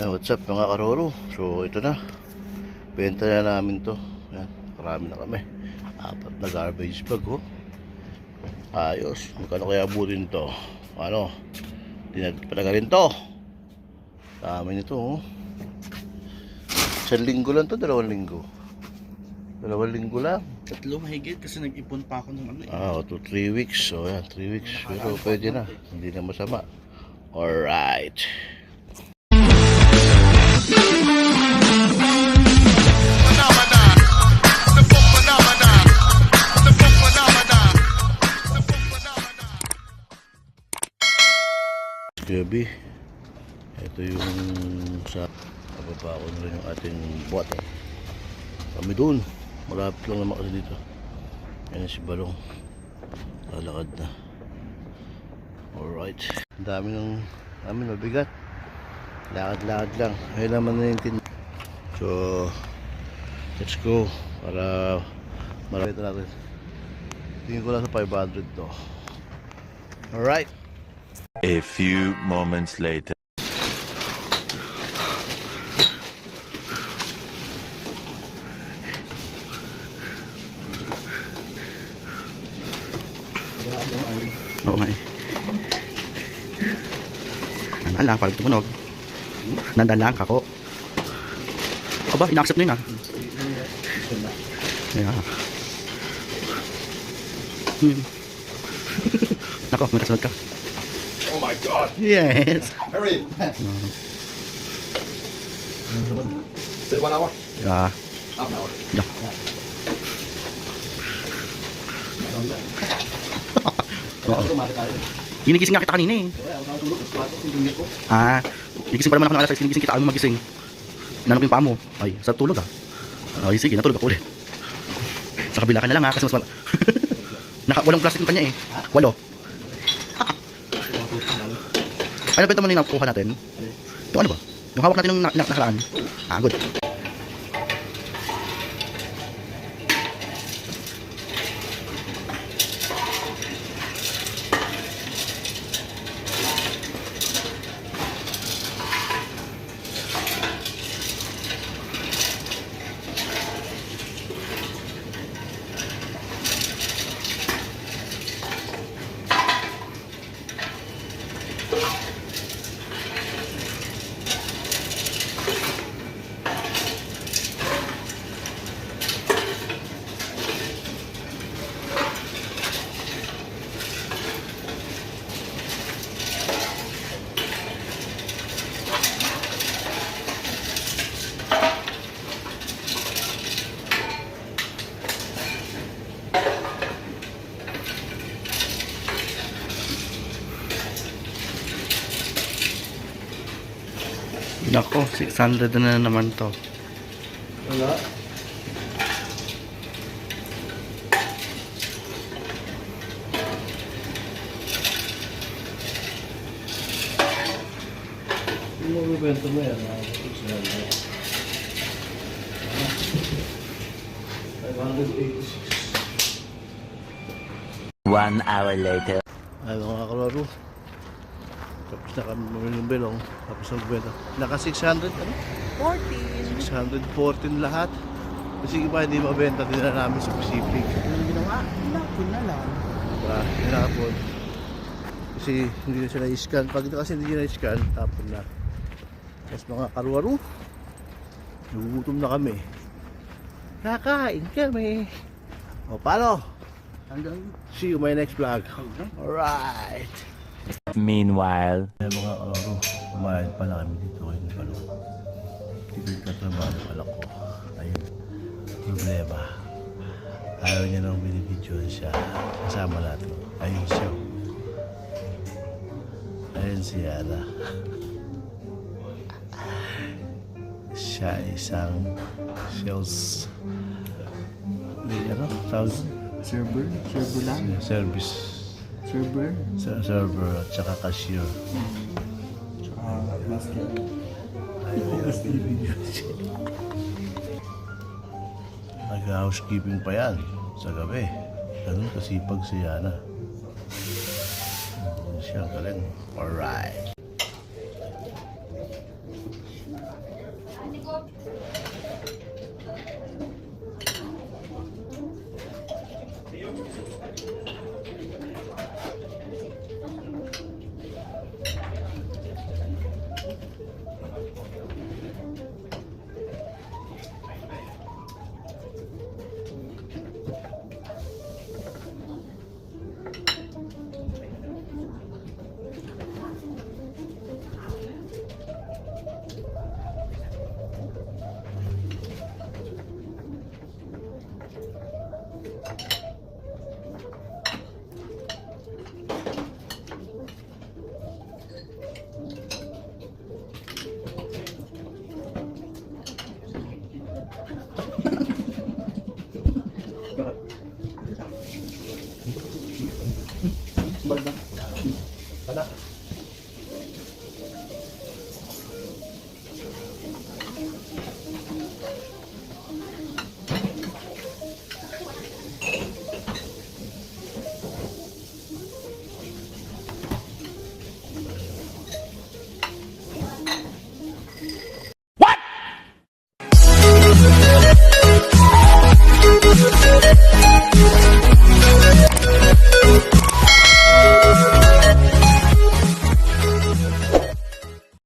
Eh, what's up mga karoro? So, ito na. Benta na namin to. Yan, marami na kami. Apat na garbage bag, oh. Ayos. Magkano kaya abutin to? Ano? Dinagpalaga rin to. Dami nito, oh. Isang linggo lang to, dalawang linggo. Dalawang linggo lang. Tatlo mahigit kasi nag-ipon pa ako ng ano eh. Ah, to 3 weeks. So, yan, 3 weeks. Pero pwede na. Hindi na masama. Alright. Gabi. Ito yung sa kababa ko na rin yung ating bote. Kami doon. Malapit lang naman kasi dito. Yan si Balong. Lalakad na. Alright. Ang dami ng namin mabigat. Lakad-lakad lang. Ayun naman na yung. So, let's go. Para marami natin. Tingin ko lang sa 500 to. Alright. A few moments later. Nandaan lang, parang tumunog. Nandaan lang, kako. Aba, ina-accept na yun ah. Yeah. Hmm. Nako, may kasunod ka. Oh my god! Yes. Hurry! Is it one hour? Yeah. Half an hour. Yeah. Ginigising nga kita kanina eh. Ah, gigising pa naman ako ng alas 6, ginigising kita mo magising. Nanap yung paa mo. Ay, sa tulog ah. Ay, sige, natulog ako ulit. Sa kabila ka na lang ah, kasi mas mal... Naka, walang plastic yung kanya eh. Walo. Ano ba ito man yung nakuha natin? Yung ano ba? Yung hawak natin ng na, na. Ah, good. Nako, 600 na naman to. Wala. Yung mga bibenta mo yan, ah, 600. 586. One hour later. Ay, mga kalaro. Tapos na kami mamili ng belong. Tapos ang benta. Naka 600, ano? 14. 614 lahat. Kasi iba hindi mabenta din na namin sa Pacific. Anong ginawa? Inapon na lang. Diba? Hinapon. Kasi hindi na sila i-scan. Pag kasi hindi na i-scan, tapon na. Tapos mga karuwaru, nagugutom na kami. Kakain kami. O paano? Hanggang See you my next vlog. Alright. Meanwhile. Mga karuwaru, kumain pala kami dito kayo ng balon. Dito yung katrabaho pala ko. Ayun. Problema. Ayaw niya nang binibidyo siya. Kasama natin. Ayun siya. Ayun si Yara. siya isang sales ano tawag server. Server lang. service Server. sa server at saka cashier. Tsaka siya nag-housekeeping pa yan sa gabi. Ganun kasipag si Yana. Siya galing. Alright Yeah.